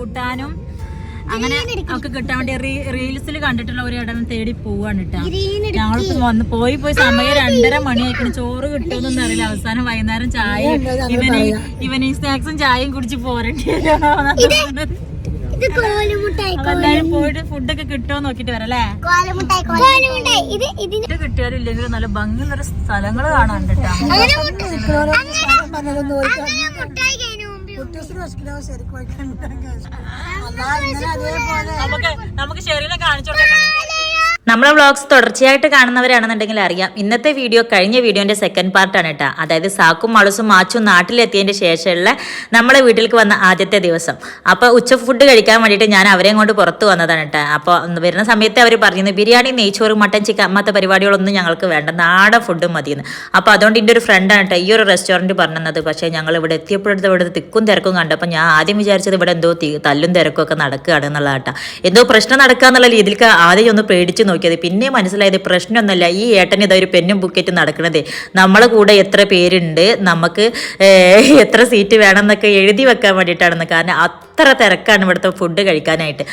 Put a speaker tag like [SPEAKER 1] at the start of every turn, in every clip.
[SPEAKER 1] കൂട്ടാനും അങ്ങനെ ഒക്കെ കിട്ടാൻ വേണ്ടി റീൽസിൽ കണ്ടിട്ടുള്ള ഒരു ഇടം തേടി പോവാണ് കേട്ടോ ഞങ്ങളിപ്പോ വന്ന് പോയി പോയി സമയം രണ്ടര മണിയായിക്കണം. ചോറ് കിട്ടുമെന്നൊന്നും അറിയില്ല. അവസാനം വൈകുന്നേരം ചായ ഇവന് ഈവനിങ് സ്നാക്സും ചായയും കുടിച്ച് പോരേണ്ടി പോയിട്ട് ഫുഡൊക്കെ കിട്ടുമോ നോക്കിട്ട് വരാം അല്ലേ?
[SPEAKER 2] കോലുമുട്ടായി കോലുമുട്ടായി. ഇത്
[SPEAKER 1] കിട്ടിയാലും ഇല്ലെങ്കിലും നല്ല ഭംഗിയുള്ള സ്ഥലങ്ങൾ കാണാൻ കേട്ടോ നമുക്ക് നമുക്ക് ശരീരം കാണിച്ചു കൊടുക്കാം. നമ്മളെ വ്ളോഗ്സ് തുടർച്ചയായിട്ട് കാണുന്നവരാണെന്നുണ്ടെങ്കിൽ അറിയാം. ഇന്നത്തെ വീഡിയോ കഴിഞ്ഞ വീഡിയോന്റെ സെക്കൻഡ് പാർട്ടാണ് കേട്ടോ അതായത് സാക്കും മളുസും മാച്ചും നാട്ടിലെത്തിയതിന്റെ ശേഷമുള്ള നമ്മളെ വീട്ടിലേക്ക് വന്ന ആദ്യത്തെ ദിവസം. അപ്പോൾ ഉച്ച ഫുഡ് കഴിക്കാൻ വേണ്ടിയിട്ട് ഞാൻ അവരെയും കൊണ്ട് പുറത്ത് വന്നതാണ് കേട്ടോ അപ്പോൾ വരുന്ന സമയത്ത് അവർ പറഞ്ഞിരുന്നു ബിരിയാണി നെയ്ച്ചോറ് മട്ടൻ ചിക്കൻ അമ്മത്തെ പരിപാടികളൊന്നും ഞങ്ങൾക്ക് വേണ്ട. നാടൻ ഫുഡ് മതിയെന്ന്. അപ്പോൾ അതുകൊണ്ട് എന്റെ ഒരു ഫ്രണ്ടാണ് കേട്ടോ ഈ ഒരു റെസ്റ്റോറന്റ് പറഞ്ഞത്. പക്ഷേ ഞങ്ങൾ ഇവിടെ എത്തിയപ്പോഴത്തെ ഇവിടെ തിക്കും തിരക്കും കണ്ടപ്പോൾ ഞാൻ ആദ്യം വിചാരിച്ചത് ഇവിടെ എന്തോ തല്ലും തിരക്കും ഒക്കെ നടക്കുകയാണ് എന്നുള്ളതാട്ടാ എന്തോ പ്രശ്നം നടക്കുക എന്നുള്ള രീതിയിലേക്ക് ആദ്യം ഒന്ന് പേടിച്ച് നോക്കിയത്. പിന്നെ മനസ്സിലായത് പ്രശ്നമൊന്നുമല്ല ഈ ഏട്ടൻ ഇതാ ഒരു പെന്നും ബുക്കറ്റും നടക്കുന്നത് നമ്മളെ കൂടെ എത്ര പേരുണ്ട് നമുക്ക് എത്ര സീറ്റ് വേണം എന്നൊക്കെ എഴുതി വെക്കാൻ വേണ്ടിയിട്ടാണെന്ന്. കാരണം അത്ര തിരക്കാണ് ഇവിടുത്തെ ഫുഡ് കഴിക്കാനായിട്ട്.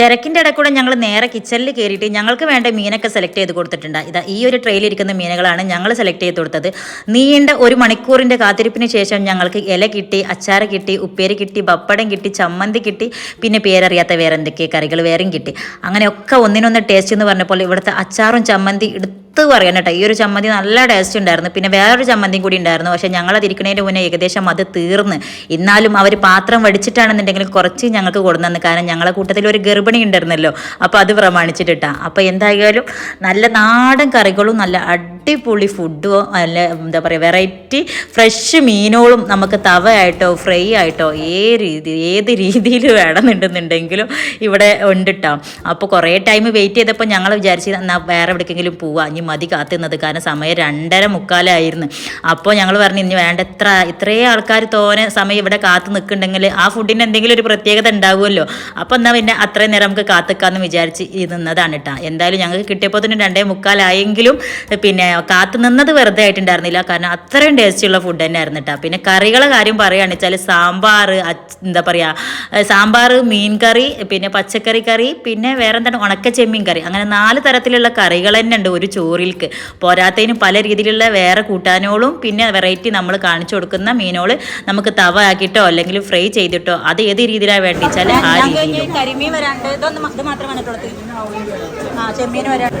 [SPEAKER 1] തിരക്കിന്റെ ഇടക്കൂടെ ഞങ്ങൾ നേരെ കിച്ചണിൽ കയറിയിട്ട് ഞങ്ങൾക്ക് വേണ്ട മീനൊക്കെ സെലക്ട് ചെയ്ത് കൊടുത്തിട്ടുണ്ട്. ഇതാ ഈ ഒരു ട്രെയിൽ ഇരിക്കുന്ന മീനുകളാണ് ഞങ്ങൾ സെലക്ട് ചെയ്ത് കൊടുത്തത്. നീണ്ട ഒരു മണിക്കൂറിന്റെ കാത്തിരിപ്പിന് ശേഷം ഞങ്ങൾക്ക് ഇല കിട്ടി അച്ചാറ് കിട്ടി ഉപ്പേരി കിട്ടി പപ്പടം കിട്ടി ചമ്മന്തി കിട്ടി പിന്നെ പേരറിയാത്ത വേറെ എന്തൊക്കെ കറികൾ വേറെയും കിട്ടി. അങ്ങനെയൊക്കെ ഒന്നിനൊന്ന് ടേസ്റ്റ് എന്ന് പറഞ്ഞപ്പോൾ ഇവിടുത്തെ അച്ചാറും ചമ്മന്തി എടുത്ത് പറയാൻ കേട്ടോ. ഈ ഒരു ചമ്മന്തി നല്ല ടേസ്റ്റ് ഉണ്ടായിരുന്നു. പിന്നെ വേറൊരു ചമ്മന്തിയും കൂടി ഉണ്ടായിരുന്നു. പക്ഷേ ഞങ്ങളത് മുന്നേ ഏകദേശം അത് തീർന്ന്. എന്നാലും അവർ പാത്രം വടിച്ചിട്ടാണെന്നുണ്ടെങ്കിൽ കുറച്ച് ഞങ്ങൾക്ക് കൊടുന്നു കാരണം ഞങ്ങളെ കൂട്ടത്തിൽ ഒരു ഗർഭിണി ഉണ്ടായിരുന്നല്ലോ. അപ്പോൾ അത് പ്രമാണിച്ചിട്ടിട്ടാണ് അപ്പോൾ എന്തായാലും നല്ല നാടൻ കറികളും നല്ല അടിപൊളി ഫുഡും അല്ല എന്താ പറയുക വെറൈറ്റി ഫ്രഷ് മീനുകളും നമുക്ക് തവ ആയിട്ടോ ഫ്രൈ ആയിട്ടോ ഏ രീതി ഏത് രീതിയിൽ വേണമെന്നുണ്ടെന്നുണ്ടെങ്കിലും ഇവിടെ ഉണ്ട് കേട്ടോ അപ്പോൾ കുറേ ടൈം വെയിറ്റ് ചെയ്തപ്പോൾ ഞങ്ങൾ വിചാരിച്ചു എന്നാൽ വേറെ എവിടേക്കെങ്കിലും പോവാം. ഇനി മതി കാത്തുന്നത് കാരണം സമയം രണ്ടര മുക്കാലായിരുന്നു. അപ്പോൾ ഞങ്ങൾ പറഞ്ഞു ഇനി വേണ്ട എത്ര ഇത്രയും ആൾക്കാർ തോനെ സമയം ഇവിടെ കാത്തു നിൽക്കുന്നുണ്ടെങ്കിൽ ആ ഫുഡിന് എന്തെങ്കിലും ഒരു പ്രത്യേകത ഉണ്ടാവുമല്ലോ. അപ്പോൾ എന്നാൽ പിന്നെ അത്രയും നേരം നമുക്ക് കാത്തുക്കാന്ന് വിചാരിച്ച് നിന്നതാണ് കേട്ടോ എന്തായാലും ഞങ്ങൾക്ക് കിട്ടിയപ്പോൾ തന്നെ രണ്ടേ മുക്കാലായെങ്കിലും പിന്നെ കാത്തു നിന്നത് വെറുതെ ആയിട്ടുണ്ടായിരുന്നില്ല. കാരണം അത്രയും ടേസ്റ്റിയുള്ള ഫുഡ് തന്നെ ആയിരുന്നു കേട്ടോ പിന്നെ കറികളെ കാര്യം പറയുകയാണെന്ന് വെച്ചാൽ സാമ്പാർ എന്താ പറയുക സാമ്പാർ മീൻ കറി പിന്നെ പച്ചക്കറി കറി പിന്നെ വേറെ എന്താണ് ഉണക്ക ചെമ്മീൻ കറി. അങ്ങനെ നാല് തരത്തിലുള്ള കറികൾ തന്നെ ഉണ്ട് ഒരു ചോറിൽക്ക്. പോരാത്തതിന് പല രീതിയിലുള്ള വേറെ കൂട്ടാനോളും പിന്നെ വെറൈറ്റി നമ്മൾ കാണിച്ചു കൊടുക്കുന്ന മീനോൾ നമുക്ക് തവ ആക്കിയിട്ടോ അല്ലെങ്കിൽ ഫ്രൈ ചെയ്തിട്ടോ അത് ഏത് രീതിയിലാണ് വേണ്ടി വെച്ചാൽ ആ രീതിയിൽ കരിമീൻ വരാണ്ട് ഇതൊന്നും ഇത് ചെമ്മീൻ വരാണ്ട്.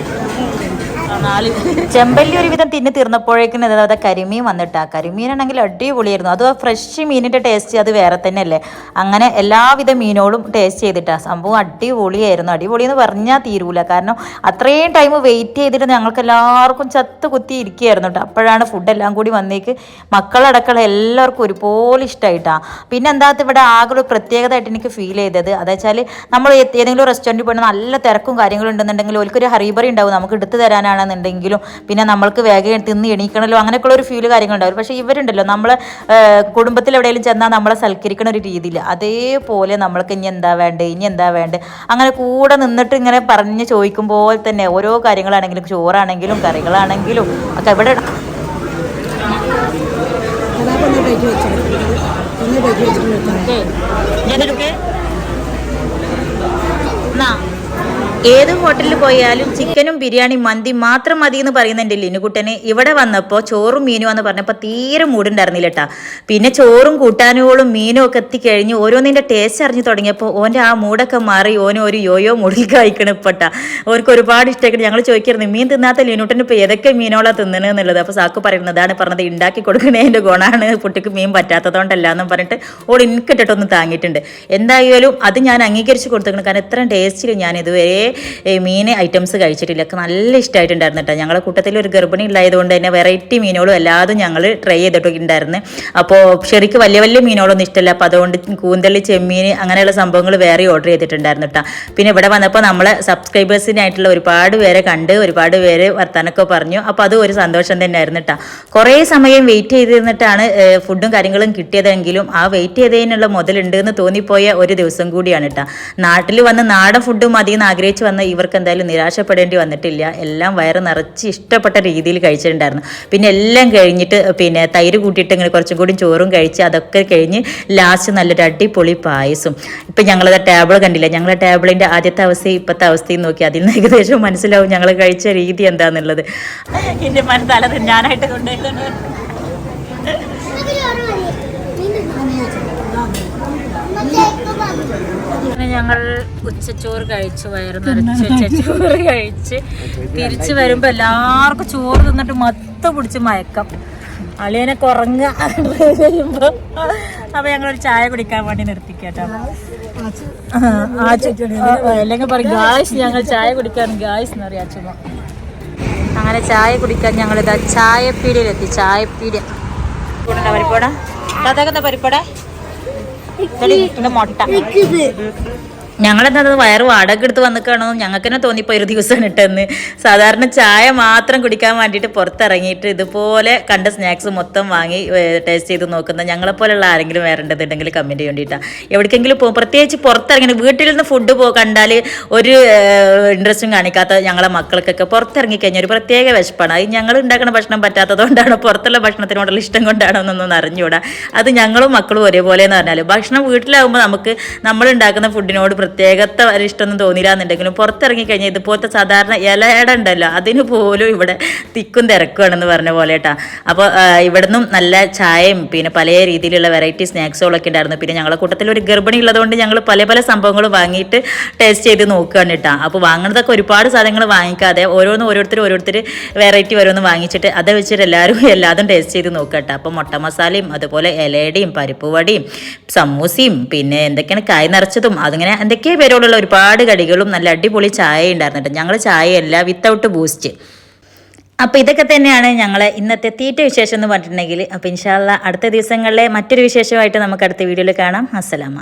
[SPEAKER 1] ചെമ്പല്ലി ഒരുവിധം തിന്നു തീർന്നപ്പോഴേക്കും അതായത് കരിമീൻ വന്നിട്ടാ. കരിമീനാണെങ്കിൽ അടിപൊളിയായിരുന്നു. അത് ഫ്രഷ് മീനിന്റെ ടേസ്റ്റ് അത് വേറെ തന്നെയല്ലേ? അങ്ങനെ എല്ലാവിധ മീനോളും ടേസ്റ്റ് ചെയ്തിട്ടാ. സംഭവം അടിപൊളിയായിരുന്നു. അടിപൊളി എന്ന് പറഞ്ഞാൽ തീരൂല. കാരണം അത്രയും ടൈം വെയിറ്റ് ചെയ്തിട്ട് ഞങ്ങൾക്ക് എല്ലാവർക്കും ചത്ത് കുത്തി ഇരിക്കുകയായിരുന്നു കേട്ടോ. അപ്പോഴാണ് ഫുഡ് എല്ലാം കൂടി വന്നേക്ക് മക്കളടക്കള എല്ലാവർക്കും ഒരുപോലെ ഇഷ്ടമായിട്ടാ പിന്നെ എന്താ ഇവിടെ ആകെ ഒരു പ്രത്യേകതയായിട്ട് എനിക്ക് ഫീൽ ചെയ്തത്? അതെച്ചാൽ നമ്മൾ ഏതെങ്കിലും റെസ്റ്റോറന്റിൽ പോയി നല്ല തിരക്കും കാര്യങ്ങളും ഉണ്ടെന്നുണ്ടെങ്കിൽ ഒരു ഹറിബറി ഉണ്ടാവും. നമുക്ക് എടുത്തു തരാനാണെന്നുണ്ടെങ്കിലും പിന്നെ നമ്മൾക്ക് വേഗം തിന്ന് എണീക്കണമല്ലോ അങ്ങനെയൊക്കെയുള്ള ഒരു ഫീൽ കാര്യങ്ങളുണ്ടാവും. പക്ഷേ ഇവരുണ്ടല്ലോ നമ്മൾ കുടുംബത്തിൽ എവിടെയെങ്കിലും ചെന്നാൽ നമ്മളെ സൽക്കരിക്കണ ഒരു രീതിയിൽ അതേപോലെ നമ്മൾക്ക് ഇനി എന്താ വേണ്ടത് ഇനി എന്താ വേണ്ടത് അങ്ങനെ കൂടെ നിന്നിട്ട് ഇങ്ങനെ പറഞ്ഞ് ചോദിക്കുമ്പോൾ തന്നെ ഓരോ കാര്യങ്ങളാണെങ്കിലും ചോറാണെങ്കിലും കറികളാണെങ്കിലും ഒക്കെ ഇവിടെ ഏത് ഹോട്ടലിൽ പോയാലും ചിക്കനും ബിരിയാണി മന്തി മാത്രം മതി എന്ന് പറയുന്നുണ്ട് ലിനുകുട്ടന് ഇവിടെ വന്നപ്പോൾ ചോറും മീനും എന്ന് പറഞ്ഞപ്പോൾ തീരെ മൂടുണ്ടായിരുന്നില്ല കേട്ടാ പിന്നെ ചോറും കൂട്ടാനുകളും മീനും ഒക്കെ എത്തിക്കഴിഞ്ഞ് ഓരോന്നിന്റെ ടേസ്റ്റ് അറിഞ്ഞു തുടങ്ങിയപ്പോൾ ഓന്റെ ആ മൂടൊക്കെ മാറി ഓന് ഒരു യോയോ മുടിൽ കഴിക്കണം ഇപ്പട്ടാ ഓർക്ക് ഒരുപാട് ഇഷ്ടമായിട്ട് ഞങ്ങൾ ചോദിക്കരുത് മീൻ തിന്നാത്ത ലിനുട്ടന് ഇപ്പോൾ ഏതൊക്കെ മീനോളാണ് തിന്നണത് എന്നുള്ളത്? അപ്പോൾ സാക്ക് പറയുന്നതാണ് പറഞ്ഞത് ഉണ്ടാക്കി കൊടുക്കുന്നതിന്റെ ഗുണമാണ് കുട്ടിക്ക് മീൻ പറ്റാത്തതുകൊണ്ടല്ല എന്നും പറഞ്ഞിട്ട് ഓൾ എനിക്കിട്ടിട്ടൊന്ന് താങ്ങിയിട്ടുണ്ട്. എന്തായാലും അത് ഞാൻ അംഗീകരിച്ച് കൊടുത്തേക്കണം കാരണം ഇത്രയും ടേസ്റ്റിൽ ഞാൻ ഇതുവരെ മീൻ ഐറ്റംസ് കഴിച്ചിട്ടില്ല. ഒക്കെ നല്ല ഇഷ്ടമായിട്ടുണ്ടായിരുന്നു കേട്ടോ. ഞങ്ങളുടെ കൂട്ടത്തിൽ ഒരു ഗർഭിണി ഉള്ളതുകൊണ്ട് തന്നെ വെറൈറ്റി മീനുകളും എല്ലാതും ഞങ്ങൾ ട്രൈ ചെയ്തിട്ടുണ്ടായിരുന്നു. അപ്പോൾ ശരിക്ക് വലിയ വലിയ മീനുകളൊന്നും ഇഷ്ടമല്ല അപ്പോൾ അതുകൊണ്ട് കൂന്തള്ളി ചെമ്മീൻ അങ്ങനെയുള്ള സംഭവങ്ങൾ വേറെ ഓർഡർ ചെയ്തിട്ടുണ്ടായിരുന്നു കേട്ടോ. പിന്നെ ഇവിടെ വന്നപ്പോൾ നമ്മളെ സബ്സ്ക്രൈബേഴ്സിനായിട്ടുള്ള ഒരുപാട് പേരെ കണ്ട് ഒരുപാട് പേര് വർത്താനൊക്കെ പറഞ്ഞു. അപ്പോൾ അത് ഒരു സന്തോഷം തന്നെയായിരുന്നു കേട്ടോ. കുറേ സമയം വെയിറ്റ് ചെയ്തിരുന്നിട്ടാണ് ഫുഡും കാര്യങ്ങളും കിട്ടിയതെങ്കിലും ആ വെയിറ്റ് ചെയ്തതിനുള്ള മുതലുണ്ട് എന്ന് തോന്നിപ്പോയ ഒരു ദിവസം കൂടിയാണ് കേട്ടോ. നാട്ടിൽ വന്ന് നാടൻ ഫുഡ് മതി എന്ന് ആഗ്രഹിച്ച് വന്ന ഇവർക്ക് എന്തായാലും നിരാശപ്പെടേണ്ടി വന്നിട്ടില്ല. എല്ലാം വയറ് നിറച്ച് ഇഷ്ടപ്പെട്ട രീതിയിൽ കഴിച്ചിട്ടുണ്ടായിരുന്നു. പിന്നെ എല്ലാം കഴിഞ്ഞിട്ട് പിന്നെ തൈര് കൂട്ടിയിട്ട് ഇങ്ങനെ കുറച്ചും കൂടി ചോറും കഴിച്ച് അതൊക്കെ കഴിഞ്ഞ് ലാസ്റ്റ് നല്ലൊരു അടിപൊളി പായസം. ഇപ്പം ഞങ്ങളത് ടേബിൾ കണ്ടില്ല? ഞങ്ങളെ ടേബിളിന്റെ ആദ്യത്തെ അവസ്ഥയും ഇപ്പോഴത്തെ അവസ്ഥയും നോക്കി അതിൽ നിന്ന് ഏകദേശം മനസ്സിലാവും ഞങ്ങൾ കഴിച്ച രീതി എന്താണെന്നുള്ളത് എന്റെ മനസ്സല ഞാനായിട്ട് കൊണ്ടുപോയിട്ടുണ്ട്. അങ്ങനെ ഞങ്ങൾ ഉച്ചച്ചോറ് കഴിച്ചു വയറ് നിറച്ച് ഉച്ചച്ചോറ് കഴിച്ച് തിരിച്ചു വരുമ്പോ എല്ലാവർക്കും ചോറ് തിന്നിട്ട് മത്ത പിടിച്ച് മയക്കം. അളിയനെ കുറങ്ങ കഴിയുമ്പോ ഞങ്ങൾ ഒരു ചായ കുടിക്കാൻ വേണ്ടി നിർത്തിക്കേട്ടോ. അല്ലെങ്കിൽ പറയും ഗായ്സ് ഞങ്ങൾ ചായ കുടിക്കാൻ ഗായ്സ് എന്ന് പറയാ ചുമ അങ്ങനെ ചായ കുടിക്കാൻ ഞങ്ങൾ ഇതാ ചായപ്പീടിയിലെത്തി ചായപ്പീടിയ. പരിപ്പട കഥകഥ പരിപ്പട മുട്ട ഞങ്ങളെന്താ വയറ് വാടക എടുത്ത് വന്നിക്കാണോ? ഞങ്ങൾക്ക് തന്നെ തോന്നിപ്പോ ഒരു ദിവസം ഇട്ടെന്ന്. സാധാരണ ചായ മാത്രം കുടിക്കാൻ വേണ്ടിയിട്ട് പുറത്തിറങ്ങിയിട്ട് ഇതുപോലെ കണ്ട സ്നാക്സ് മൊത്തം വാങ്ങി ടേസ്റ്റ് ചെയ്ത് നോക്കുന്ന ഞങ്ങളെപ്പോലുള്ള ആരെങ്കിലും വരേണ്ടതുണ്ടെങ്കിൽ കമന്റ് ചെയ്യേണ്ടിയിട്ടാണ് എവിടേക്കെങ്കിലും പോകും പ്രത്യേകിച്ച് പുറത്തിറങ്ങി വീട്ടിൽ നിന്ന് ഫുഡ് പോ കണ്ടാൽ ഒരു ഇൻട്രസ്റ്റും കാണിക്കാത്ത ഞങ്ങളെ മക്കൾക്കൊക്കെ പുറത്തിറങ്ങി കഴിഞ്ഞാൽ ഒരു പ്രത്യേക വിശപ്പാണ്. അത് ഞങ്ങൾ ഉണ്ടാക്കുന്ന ഭക്ഷണം പറ്റാത്തതുകൊണ്ടാണോ പുറത്തുള്ള ഭക്ഷണത്തിനോടുള്ള ഇഷ്ടം കൊണ്ടാണോ എന്നൊന്നും അറിഞ്ഞുകൂടാ അത് ഞങ്ങളും മക്കളും ഒരേപോലെ എന്ന് പറഞ്ഞാൽ ഭക്ഷണം വീട്ടിലാകുമ്പോൾ നമുക്ക് നമ്മൾ ഉണ്ടാക്കുന്ന ഫുഡിനോട് പ്രത്യേകത്തെ ഒരു ഇഷ്ടമൊന്നും എന്നുണ്ടെങ്കിലും പുറത്തിറങ്ങി കഴിഞ്ഞാൽ ഇതുപോലത്തെ സാധാരണ ഇലയട ഉണ്ടല്ലോ അതിന് പോലും ഇവിടെ തിക്കും തിരക്കുവാണെന്ന് പറഞ്ഞ പോലെ കേട്ടോ അപ്പോൾ ഇവിടുന്നും നല്ല ചായയും പിന്നെ പല രീതിയിലുള്ള വെറൈറ്റി സ്നാക്സുകളൊക്കെ ഉണ്ടായിരുന്നു. പിന്നെ ഞങ്ങളുടെ കൂട്ടത്തിൽ ഒരു ഗർഭിണി ഉള്ളതുകൊണ്ട് ഞങ്ങൾ പല പല സംഭവങ്ങൾ വാങ്ങിയിട്ട് ടേസ്റ്റ് ചെയ്ത് നോക്കുകയാണ് കേട്ടോ അപ്പോൾ വാങ്ങുന്നതൊക്കെ ഒരുപാട് സാധനങ്ങൾ വാങ്ങിക്കാതെ ഓരോന്നും ഓരോരുത്തർ ഓരോരുത്തർ വെറൈറ്റി ഓരോന്ന് വാങ്ങിച്ചിട്ട് അത് വെച്ചിട്ട് എല്ലാവരും എല്ലാതും ടേസ്റ്റ് ചെയ്ത് നോക്കുക കേട്ടോ അപ്പോൾ മുട്ട മസാലയും അതുപോലെ ഇലയുടെയും പരിപ്പ് വടിയും സമൂസയും പിന്നെ എന്തൊക്കെയാണ് കായ് നിറച്ചതും അതിങ്ങനെ എന്തൊക്കെയോ പേരോടുള്ള ഒരുപാട് കടികളും നല്ല അടിപൊളി ചായ ഉണ്ടായിരുന്നു കേട്ടോ ഞങ്ങൾ ചായയല്ല വിത്തൗട്ട് ബൂസ്റ്റ് അപ്പോൾ ഇതൊക്കെ തന്നെയാണ് ഞങ്ങളെ ഇന്നത്തെ തീറ്റ വിശേഷം എന്ന് പറഞ്ഞിട്ടുണ്ടെങ്കിൽ. അപ്പോൾ ഇൻഷാല്ല അടുത്ത ദിവസങ്ങളിലെ മറ്റൊരു വിശേഷമായിട്ട് നമുക്ക് അടുത്ത വീഡിയോയിൽ കാണാം. അസ്സലാമ